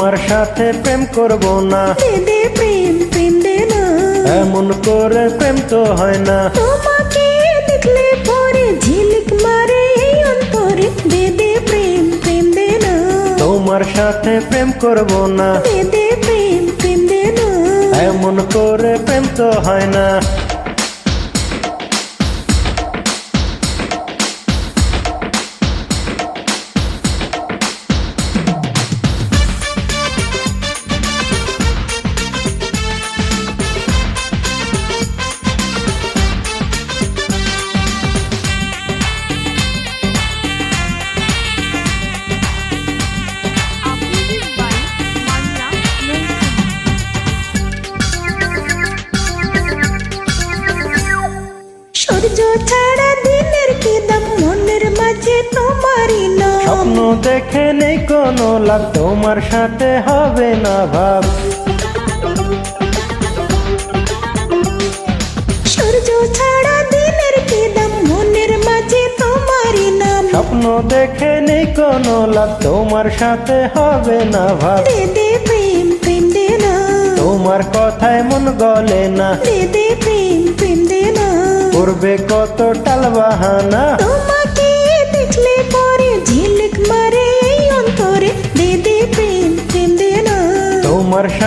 তোমার সাথে প্রেম করব না। দে প্রেম প্রেম দে না। এমন করে প্রেম তো হয় না। তোমাকে দেখলে পরে ঝিলিক মারে এই অন্তরে। দে দে প্রেম প্রেম দে না। তোমার সাথে প্রেম করব না। দে দে প্রেম প্রেম দে না। এমন করে প্রেম তো হয় না। স্বপ্ন দেখে নেই কোনো লাভ তোমার সাথে হবে না ভাব। সূর্য ছাড়া দিনের কি দাম মনের মাঝে তোমারই নাম। স্বপ্ন দেখে নেই কোনো লাভ তোমার সাথে হবে না ভাব। দে দে প্রেম প্রেম দে না। তোমার কথায় মন গলে না। দে দে প্রেম প্রেম দে না। করবে কত টাল বাহানা।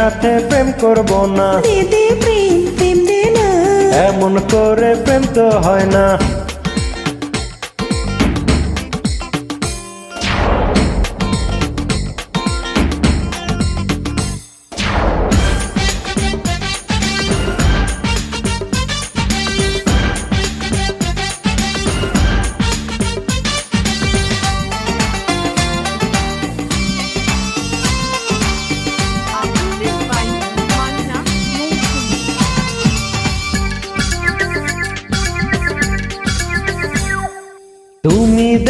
সাথে প্রেম করব না। দিদি প্রেম প্রেম দে না এমন করে প্রেম তো হয় না।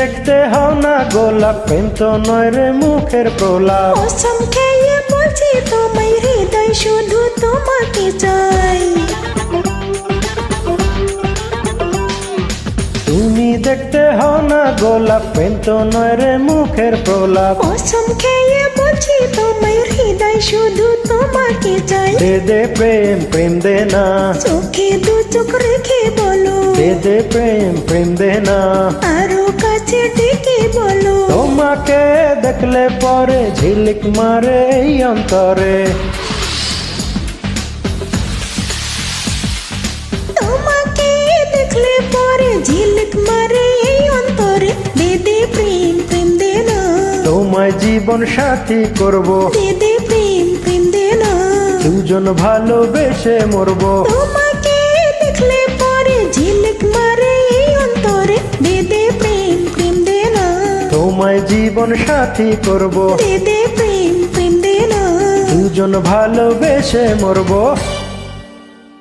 দেখতে হও না গোলাপ প্রেম তো নয় রে মুখের প্রলাপ। কসম খেয়ে বলছি তোমায় হৃদয় শুধু তোমাকে চাই। তুমি দেখতে হও না গোলাপ প্রেম তো নয় রে মুখের প্রলাপ। কসম খেয়ে বলছি তোমায় হৃদয় শুধু তোমাকে চাই। দে দে প্রেম প্রেম দে না। চোখে দু চোখ রেখে বলো। দে দে প্রেম প্রেম দে না। আরও কাছে ডেকে বলো। তোমাকে দেখলে পরে ঝিলিক মারে এই অন্তরে। তোমাকে দেখলে পরে ঝিলিক মারে এই অন্তরে। দে দে প্রেম প্রেম দে না। তোমায় জীবন সাথী করব। দে দে দুজন ভালোবেসে মরবো। তোমাকে দেখলে পরে ঝিলিক মারে এই অন্তরে দে দে প্রেম প্রেম দে না। তোমায় জীবন সাথী করব। দে দে প্রেম প্রেম দে না। দুজন ভালোবেসে মরবো।